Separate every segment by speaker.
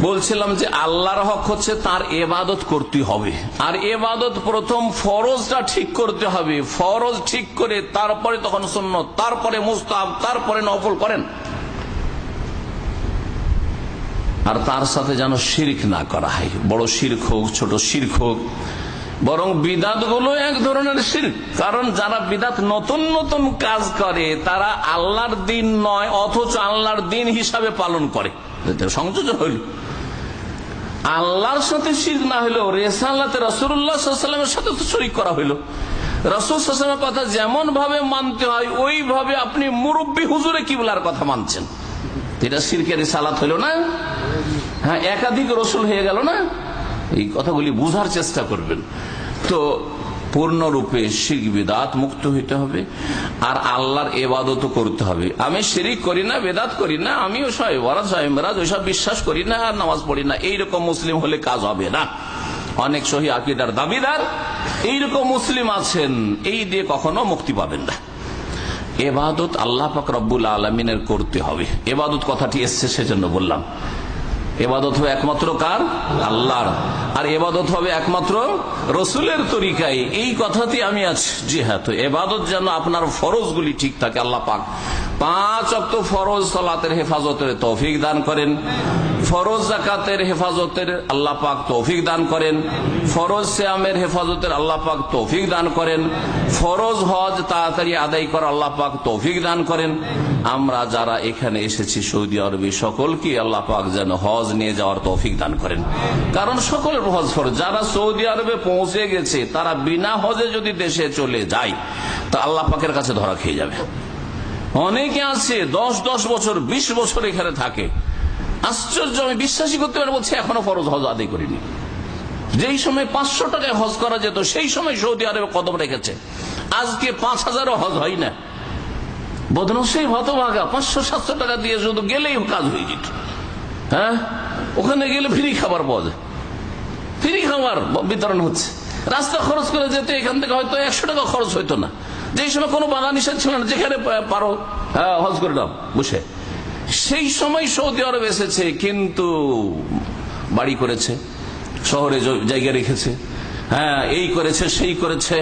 Speaker 1: বলছিলাম যে আল্লাহর হক হচ্ছে তার এবাদত করতে হবে। আর এবাদত প্রথম ফরজটা ঠিক করতে হবে। ফরজ ঠিক করে তারপরে তখন শূন্য তারপরে মুস্তাব তারপরে নফল করেন। আর তার সাথে যেন শির্ক না করা হয়। বড় শির্ক হোক, ছোট শির্ক হোক বরং বিদাতগুলো এক ধরনের শির্ক। কারণ যারা বিদাত নতুন নতুন কাজ করে, তারা আল্লাহর দিন নয়, অথচ আল্লাহর দিন হিসাবে পালন করে। সংযোজন হইল। আল্লাহর সাথে শির না হইলেও রেসাল্লাতে রসুল্লাহামের সাথে তো শরিক করা হইল। রসুলের কথা যেমন ভাবে মানতে হয়, ওইভাবে আপনি মুরব্বী হুজুরে কিবলার কথা মানছেন। এটা সিরকের সালাত হইল না? হ্যাঁ একাধিক রসুল হয়ে গেল না? এই কথাগুলি বুঝার চেষ্টা করবেন। তো পূর্ণরূপে শিখ বেদাত মুক্ত হইতে হবে, আর আল্লাহর এবাদত করতে হবে। আমি শিরিক করি না, বেদাত করি না, আমিও সাহেবরাজ সাহেবরাজ ওইসব বিশ্বাস করি না, আর নামাজ পড়ি না। এইরকম মুসলিম হলে কাজ হবে না। অনেক সহি আকিদার দাবিদার এইরকম মুসলিম আছেন, এই দিয়ে কখনো মুক্তি পাবেন না। এবাদত আল্লাহ পাক রব্বুল আলমিনের করতে হবে। এবাদত কথাটি এসছে, সেজন্য বললাম। এবাদত হবে একমাত্র কার? আল্লাহর। আর এবাদত হবে একমাত্র রসুলের তরিকায়। এই কথাতে আমি আছি জি হ্যাঁ তো এবাদত যেন আপনার ফরজগুলি ঠিক থাকে, আল্লাহ পাক পাঁচ অক্ট ফরজ সালাতের হেফাজতের তৌফিক দান করেন। ফরজ জাকাতের হেফাজতের আল্লাহ পাক তৌফিক দান করেন। ফরজ শ্যামের হেফাজতের আল্লাহ পাক তৌফিক দান করেন। ফরজ হজ তাড়াতাড়ি আদায় করা আল্লাহ পাক তৌফিক দান করেন। আমরা যারা এখানে এসেছি সৌদি আরবে সকলকে আল্লাহ পাক যেন হজ নিয়ে যাওয়ার তৌফিক দান করেন। কারণ সকলের হজ ফরজ। যারা সৌদি আরবে পৌঁছে গেছে, তারা বিনা হজে যদি দেশে চলে যায়, তা আল্লাহ পাকের কাছে ধরা খেয়ে যাবে। অনেকে আছে, দশ দশ বছর ২০ বছর এখানে থাকে। আশ্চর্য, আমি বিশ্বাসই করতে পারি বলছি, এখনও ফরজ হজ আদায় করিনি। যেই সময় পাঁচশো টাকায় হজ করা যেত, সেই সময় সৌদি আরবে কদম রেখেছে। আজকে পাঁচ হাজারও হজ হয় না। বদনসই হতভাগা, পাঁচশো, সাতশো টাকা দিয়ে শুধু গেলেই কাজ হয়ে যেত। হ্যাঁ? ওখানে গেলে ফ্রি খাবার পাওয়া যায়। ফ্রি খাবার বিতরণ হচ্ছে। রাস্তা খরচ করে যেতে, এখান থেকে হয়তো একশো টাকা খরচ হইতো না। যে সময় কোনো বাধা নিষেধ ছিল না, যেখানে পারো হজ করে নাও, বসে। সেই সময় সৌদি আরব এসেছে, কিন্তু বাড়ি করেছে, শহরে জায়গা রেখেছে। হ্যাঁ এই করেছে, সেই করেছে।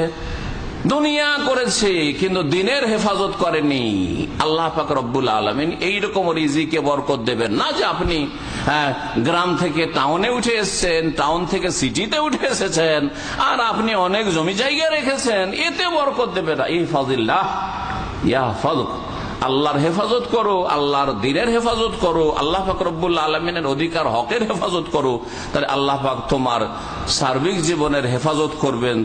Speaker 1: দুনিয়া করেছে কিন্তু দিনের হেফাজত করেনি। আল্লাহ পাক রব্বুল আলমিন এইরকম রিজিকে বরকত দেবেন না যে আপনি হ্যাঁ, গ্রাম থেকে টাউনে উঠে এসছেন টাউন থেকে সিটিতে উঠে এসেছেন আর আপনি অনেক জমি জায়গা রেখেছেন এতে বরকত দেবে না। এই ফাজিল্লাহ ইয়া ফাজক আল্লাহর হেফাজত করো আল্লাহর দিনের হেফাজত করো আল্লাহ পাক রব্বুল্লা আলমিনের অধিকার হকের হেফাজত করো। তাহলে আল্লাহ পাক তোমার সার্বিক জীবনের হেফাজত করবেন